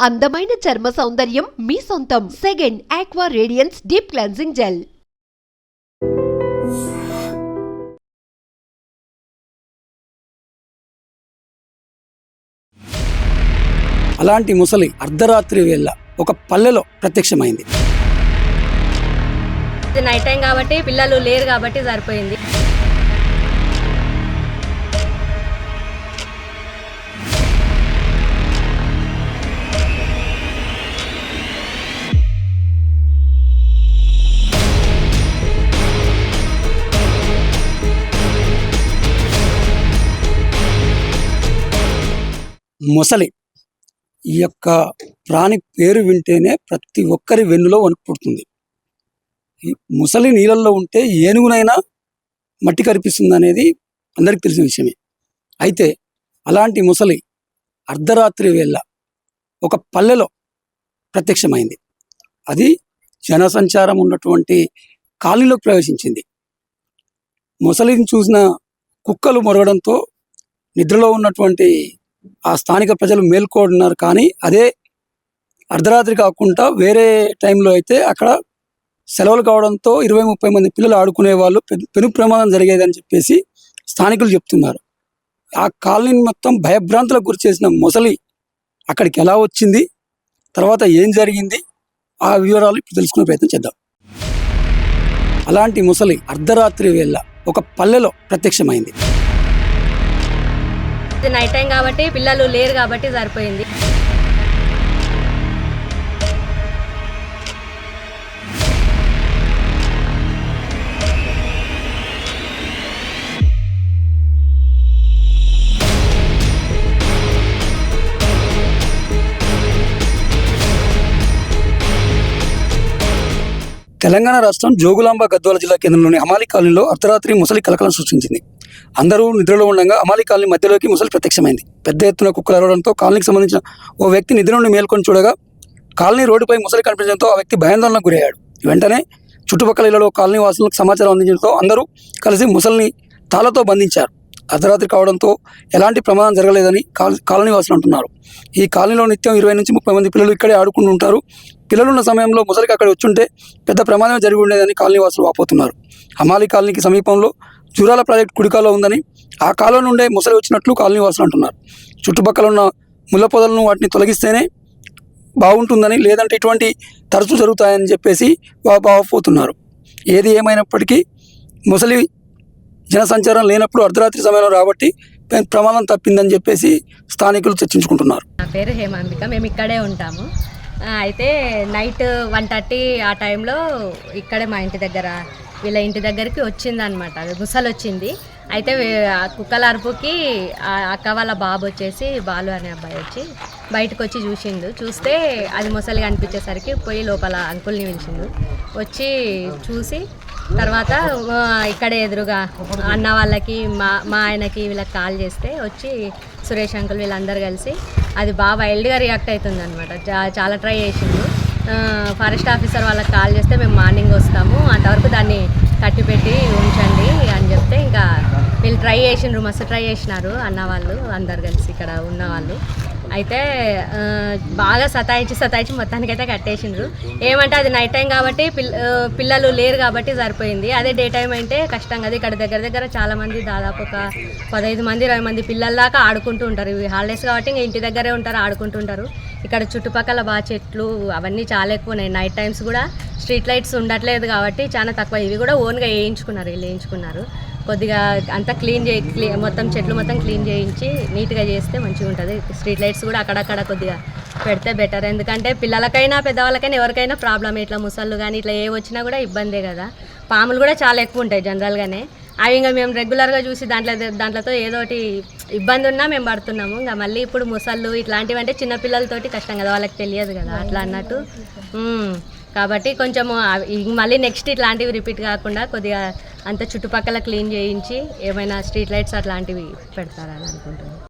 అందమైన చర్మ సౌందర్యం మీ సొంతం. Second aqua radiance deep cleansing gel అలాంటి ముసలి అర్ధరాత్రి వేళ ఒక పల్లెలో ప్రత్యక్షమైంది. ఇది నైట్ టైం కాబట్టి పిల్లలు లేరు కాబట్టి సరిపోయింది. మొసలి ఈ యొక్క ప్రాణి పేరు వింటేనే ప్రతి ఒక్కరి వెన్నులో వణుకు పుడుతుంది. ఈ ముసలి నీళ్ళల్లో ఉంటే ఏనుగునైనా మట్టి కనిపిస్తుంది అనేది అందరికి తెలిసిన విషయమే. అయితే అలాంటి ముసలి అర్ధరాత్రి వేళ ఒక పల్లెలో ప్రత్యక్షమైంది. అది జనసంచారం ఉన్నటువంటి కాలనీలో ప్రవేశించింది. ముసలిని చూసిన కుక్కలు మొరగడంతో నిద్రలో ఉన్నటువంటి ఆ స్థానిక ప్రజలు మేల్కోడున్నారు కానీ అదే అర్ధరాత్రి కాకుండా వేరే టైంలో అయితే అక్కడ సెలవులు కావడంతో ఇరవై ముప్పై మంది పిల్లలు ఆడుకునే వాళ్ళు పెను- పెను ప్రమాదం జరిగేదని చెప్పేసి స్థానికులు చెప్తున్నారు. ఆ కాలనీ మొత్తం భయభ్రాంతులకు గురి చేసిన మొసలి అక్కడికి ఎలా వచ్చింది? తర్వాత ఏం జరిగింది? ఆ వివరాలు ఇప్పుడు తెలుసుకునే ప్రయత్నం చేద్దాం. అలాంటి ముసలి అర్ధరాత్రి వేళ ఒక పల్లెలో ప్రత్యక్షమైంది. ఇది నైట్ టైం కాబట్టి పిల్లలు లేరు కాబట్టి సరిపోయింది. తెలంగాణ రాష్ట్రం జోగులాంబ గద్వాల జిల్లా కేంద్రంలోని అమాలి కాలనీలో అర్ధరాత్రి ముసలి కలకలం సృష్టించింది. అందరూ నిద్రలో ఉండగా అమాలి కాలనీ మధ్యలోకి ముసలి ప్రత్యక్షమైంది. పెద్ద ఎత్తున కుక్కలు అరవడంతో కాలనీకి సంబంధించిన ఓ వ్యక్తి నిద్ర నుండి మేల్కొని చూడగా కాలనీ రోడ్డుపై ముసలి కనిపించడంతో ఆ వ్యక్తి భయాందోళనకు గురయ్యాడు. వెంటనే చుట్టుపక్కల ఇళ్ళలో కాలనీ వాసులకు సమాచారం అందించడంతో అందరూ కలిసి ముసలిని తాళతో బంధించారు. అర్ధరాత్రి కావడంతో ఎలాంటి ప్రమాదం జరగలేదని కాలనీ వాసులు అంటున్నారు. ఈ కాలనీలో నిత్యం ఇరవై నుంచి ముప్పై మంది పిల్లలు ఇక్కడే ఆడుకుంటూ ఉంటారు. పిల్లలున్న సమయంలో ముసలికి అక్కడ వచ్చుంటే పెద్ద ప్రమాదం జరిగి ఉండేదని కాలనీ వాసులు వాపోతున్నారు. హమాలి కాలనీకి సమీపంలో జూరాల ప్రాజెక్ట్ కుడికాలో ఉందని ఆ కాలం నుండే ముసలి వచ్చినట్లు కాలనీ వాసులు అంటున్నారు. చుట్టుపక్కల ఉన్న ముళ్ళ పొదలను వాటిని తొలగిస్తేనే బాగుంటుందని లేదంటే ఇటువంటి తరచూ జరుగుతాయని చెప్పేసి వా- ఏది ఏమైనప్పటికీ ముసలి జనసంచారం లేనప్పుడు అర్ధరాత్రి సమయంలో రాబట్టి ప్రమాదం తప్పిందని చెప్పేసి స్థానికులు చర్చించుకుంటున్నారు. నా పేరు హేమాంబిక మేము ఇక్కడే ఉంటాము. అయితే నైట్ వన్ థర్టీ ఆ టైంలో ఇక్కడే మా ఇంటి దగ్గర వీళ్ళ ఇంటి దగ్గరికి వచ్చిందనమాట. ముసలు వచ్చింది అయితే కుక్కల అరుపుకి అక్క వాళ్ళ బాబు వచ్చేసి బాలు అనే అబ్బాయి వచ్చి బయటకు వచ్చి చూసిండు. చూస్తే అది ముసలి కనిపించేసరికి పోయి లోపల అంకుల్ని పిలిచిండు. వచ్చి చూసి తర్వాత ఇక్కడ ఇక్కడే ఎదురుగా అన్న వాళ్ళకి మా మా ఆయనకి వీళ్ళకి కాల్ చేస్తే వచ్చి సురేష్ అంకుల్ వీళ్ళందరూ కలిసి అది బాగా వైల్డ్గా రియాక్ట్ అవుతుంది అనమాట చాలా ట్రై చేసిండు. ఫారెస్ట్ ఆఫీసర్ వాళ్ళకి కాల్ చేస్తే మేము మార్నింగ్ వస్తాము. అంతవరకు దాన్ని కట్టిపెట్టి ఉంచండి అని చెప్తే ఇంకా వీళ్ళు ట్రై చేసిండ్రు మస్తు ట్రై చేసినారు అన్న వాళ్ళు అందరు కలిసి ఇక్కడ ఉన్న వాళ్ళు. అయితే బాగా సతాయించి సతాయించి మొత్తానికైతే కట్టేసిండ్రు. ఏమంటే అది నైట్ టైం కాబట్టి పిల్లలు లేరు కాబట్టి సరిపోయింది. అదే డే టైం అంటే కష్టం కదా ఇక్కడ దగ్గర దగ్గర చాలామంది దాదాపు ఒక పదహైదు మంది ఇరవై మంది పిల్లల దాకా ఆడుకుంటూ ఉంటారు. ఇవి హాలిడేస్ కాబట్టి ఇంకా ఇంటి దగ్గరే ఉంటారు ఆడుకుంటూ ఉంటారు. ఇక్కడ చుట్టుపక్కల బాగా చెట్లు అవన్నీ చాలా ఎక్కువ ఉన్నాయి. నైట్ టైమ్స్ కూడా స్ట్రీట్ లైట్స్ ఉండట్లేదు కాబట్టి చాలా తక్కువ. ఇవి కూడా ఓన్గా వేయించుకున్నారు వీళ్ళు వేయించుకున్నారు. కొద్దిగా అంతా క్లీన్ చేయి క్లీ మొత్తం చెట్లు మొత్తం క్లీన్ చేయించి నీట్గా చేస్తే మంచిగా ఉంటుంది. స్ట్రీట్ లైట్స్ కూడా అక్కడక్కడ కొద్దిగా పెడితే బెటర్. ఎందుకంటే పిల్లలకైనా పెద్దవాళ్ళకైనా ఎవరికైనా ప్రాబ్లం ఇట్లా ముసళ్ళు కానీ ఇట్లా ఏ వచ్చినా కూడా ఇబ్బందే కదా. పాములు కూడా చాలా ఎక్కువ ఉంటాయి జనరల్గానే. అవి ఇంకా మేము రెగ్యులర్గా చూసి దాంట్లో దాంట్లతో ఏదో ఒకటి ఇబ్బంది ఉన్నా మేము పడుతున్నాము. ఇంకా మళ్ళీ ఇప్పుడు ముసళ్ళు ఇట్లాంటివి అంటే చిన్నపిల్లలతోటి కష్టం కదా. వాళ్ళకి తెలియదు కదా. అట్లా అన్నట్టు. కాబట్టి ఇంక మళ్ళీ నెక్స్ట్ ఇట్లాంటివి రిపీట్ కాకుండా కొద్దిగా అంత చుట్టుపక్కల క్లీన్ చేయించి ఏమైనా స్ట్రీట్ లైట్స్ అట్లాంటివి పెడతారని అనుకుంటున్నాను.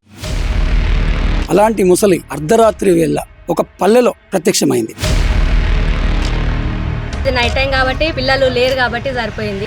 అలాంటి ముసలి అర్ధరాత్రి వేళ ఒక పల్లెలో ప్రత్యక్షమైంది. నైట్ టైం కాబట్టి పిల్లలు లేరు కాబట్టి సరిపోయింది.